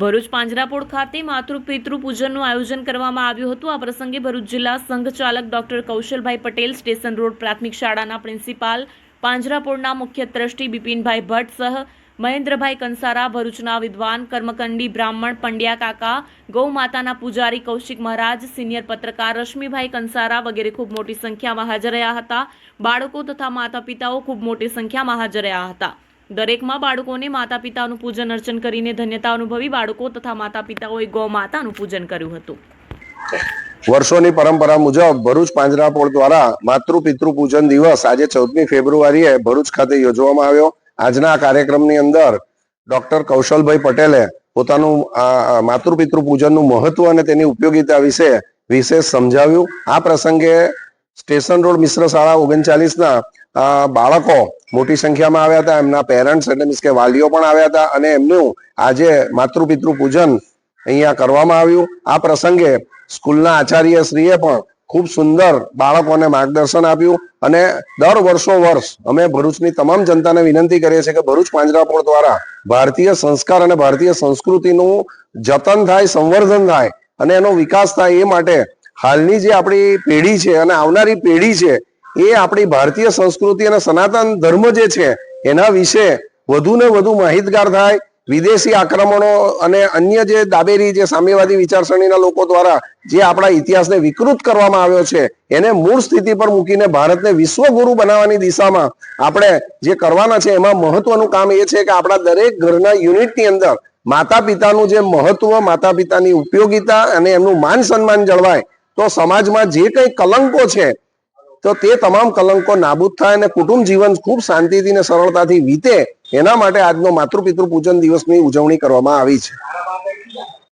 ભરૂચ પાંજરાપોળ ખાતે માતૃ પિતૃ પૂજનનું આયોજન કરવામાં આવ્યું હતું. આ પ્રસંગે ભરૂચ જિલ્લા સંઘ ચાલક doctor Kaushalbhai Patel station road પ્રાથમિક શાળાના પ્રિન્સિપાલ, પાંજરાપોળના મુખ્ય ટ્રસ્ટી બિપિનભાઈ ભટ્ટ સહ મહેન્દ્રભાઈ કંસારા, ભરૂચના વિદ્વાન કર્મકંડી બ્રાહ્મણ પંડ્યા કાકા ગૌ માતાના પૂજારી કૌશિક મહારાજ, સિનિયર પત્રકાર રશ્મિભાઈ કંસારા વગેરે ખૂબ મોટી સંખ્યામાં હાજર રહ્યા હતા. બાળકો તથા માતા પિતાઓ ખૂબ મોટી સંખ્યામાં હાજર રહ્યા હતા. દરેકમાં બાળકોને માતા પિતાનું પૂજન અર્ચન કરીને ધન્યતા અનુભવી બાળકો તથા માતા પિતાઓએ ગૌ માતાનું પૂજન કર્યું હતું. વર્ષોની પરંપરા મુજબ ભરૂચ પાંજરાપોળ દ્વારા માતૃ પિતૃ પૂજન દિવસ આજે ચૌદમી ફેબ્રુઆરીએ ભરૂચ ખાતે યોજવામાં આવ્યો. આજના કાર્યક્રમની અંદર ડોક્ટર કૌશલભાઈ પટેલે પોતાનું માતૃ પિતૃ પૂજનનું મહત્વ અને તેની ઉપયોગિતા વિશે વિશેષ સમજાવ્યું. આ પ્રસંગે સ્ટેશન રોડ મિશ્ર શાળા ઓગણચાલીસના બાળકો મોટી સંખ્યામાં આવ્યા હતા. એમના પેરેન્ટ્સ એટલે મીન્સ કે વાલીઓ પણ આવ્યા હતા અને એમનું આજે માતૃપિતૃ પૂજન અહીંયા કરવામાં આવ્યું. આ પ્રસંગે સ્કૂલના આચાર્ય શ્રીએ પણ ખૂબ સુંદર બાળકોને માર્ગદર્શન આપ્યું અને દર વર્ષો વર્ષ અમે ભરૂચની તમામ જનતાને વિનંતી કરીએ છીએ કે ભરૂચ પાંજરાપોળ દ્વારા ભારતીય સંસ્કાર અને ભારતીય સંસ્કૃતિનું જતન થાય, સંવર્ધન થાય અને એનો વિકાસ થાય એ માટે હાલની જે આપણી પેઢી છે અને આવનારી પેઢી છે, એ આપણી ભારતીય સંસ્કૃતિ અને સનાતન ધર્મ જે છે, એના વિશે વધુ ને વધુ માહિતગાર થાય. વિદેશી આક્રમણો અને અન્ય જે દાબેરી જે સામ્યવાદી વિચારસરણીના લોકો દ્વારા જે આપણા ઇતિહાસને વિકૃત કરવામાં આવ્યો છે, એને મૂળ સ્થિતિ પર મૂકીને ભારતને વિશ્વગુરુ બનાવવાની દિશામાં આપણે જે કરવાના છે, એમાં મહત્વનું કામ એ છે કે આપણા દરેક ઘરના યુનિટની અંદર માતા પિતાનું જે મહત્વ માતા પિતાની ઉપયોગિતા અને એમનું માન સન્માન જળવાય તો સમાજમાં જે કંઈ કલંકો છે, તો તે તમામ કલંકો નાબૂદ થાય અને કુટુંબ જીવન ખૂબ શાંતિથી અને સરળતાથી વીતે. એના માટે આજનો માતૃ પિતૃ પૂજન દિવસની ઉજવણી કરવામાં આવી છે.